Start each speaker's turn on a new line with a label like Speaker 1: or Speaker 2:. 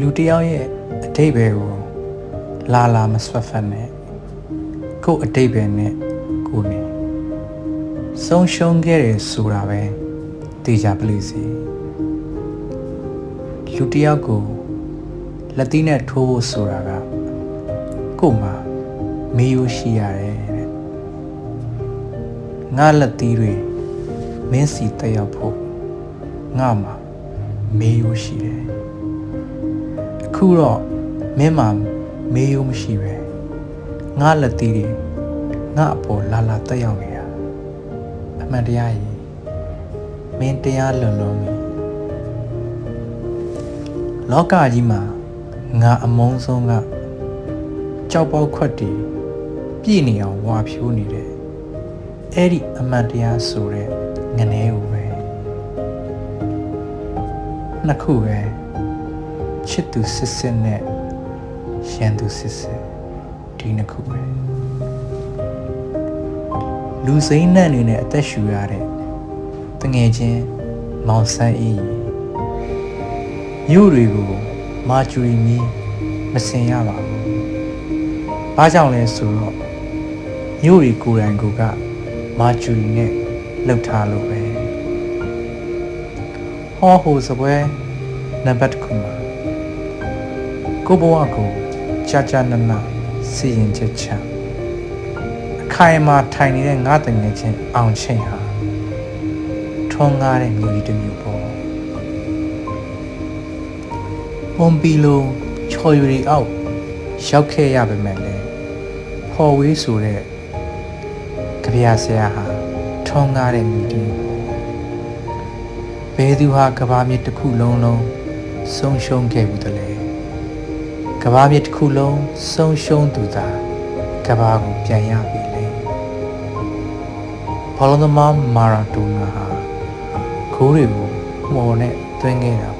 Speaker 1: လူတစ်ယောက်ရဲ့အတိတ်ပဲကိုလာလာမဆွတ်ဖက်နဲ့ကို့အတိတ်ပဲနဲ့ကိုနေဆုံးရှုံးခဲ့တယ်ဆိုတာပဲသိကြပလိစီလူတစ်ယောက်ကိုလက်သီးနဲ့ထိုးဖို့ဆိုတာကကို့မှာမေးရရှိရတယ်တဲ့ငါလက်သီးတွေမင်းစီတက်ရောက်ဖို့ငါမှာမေးရရှိတယ်အ ခုတော့မင်းမှမေးရုံမရှိပဲငါလက်သီးတွေငါအပေါ်လာလာတက်ရောက်နေတာအမှန်တရားကြီးမင်းတရားလွန်လွန်ပြီလောကကြီးမှာငါအမုန်းဆုံးကကြောက်ပေါက်ခွက်တီပြည့်နေအောင်ဝါဖြိုးနေတယ်အဲ့ဒီအမှန်တရားဆိုတဲ့ငနေကိုပဲနှစ်ခုပဲ ချစ်သူစစ်စစ်နဲ့ရန်သူစစ်စစ်ဒီနှစ်ခုပဲလူစိမ့်နဲ့အနေနဲ့အသက်ရှူရတဲ့တငယ်ချင်းမောင်ဆန်းအေးမြို့တွေကိုမာကျူရီမီမစင်ရပါဘူး။ဘာကြောင့်လဲဆိုတော့မြို့တွေကိုယ်တိုင်ကိုကမာကျူရီနဲ့လှုပ်ထားလို့ပဲ။ဟောဟိုစပွဲနံပါတ်တစ်ခုမှာ ကိုဘဝကိုကြာကြာနာနာစီရင်ချက်ချအခိုင်အမာထိုင်နေတဲ့ငါတငယ်ချင်းအောင်ချင်းဟာထုံးကားတဲ့မျိုးကြီးတစ်မျိုးပေါ့ပုံပီလိုချော်ယူရီအောက်ရောက်ခဲ့ရပါမယ်လေဖော်ဝေးဆိုတဲ့ကြပြဆရာဟာထုံးကားတဲ့မျိုးတစ်မျိုးပေါ့ဘယ်သူဟာကဘာမြေတစ်ခုလုံးလုံးဆုံးရှုံးခဲ့ဘူးတလဲ ကဘာမြေတစ်ခုလုံးဆုံးရှုံးသူသာကဘာကိုပြန်ရပြီလေဘောလုံးသမားမာရာဒိုနာဟာဂိုးတွေကိုမော်နဲ့သွင်းခဲ့တာ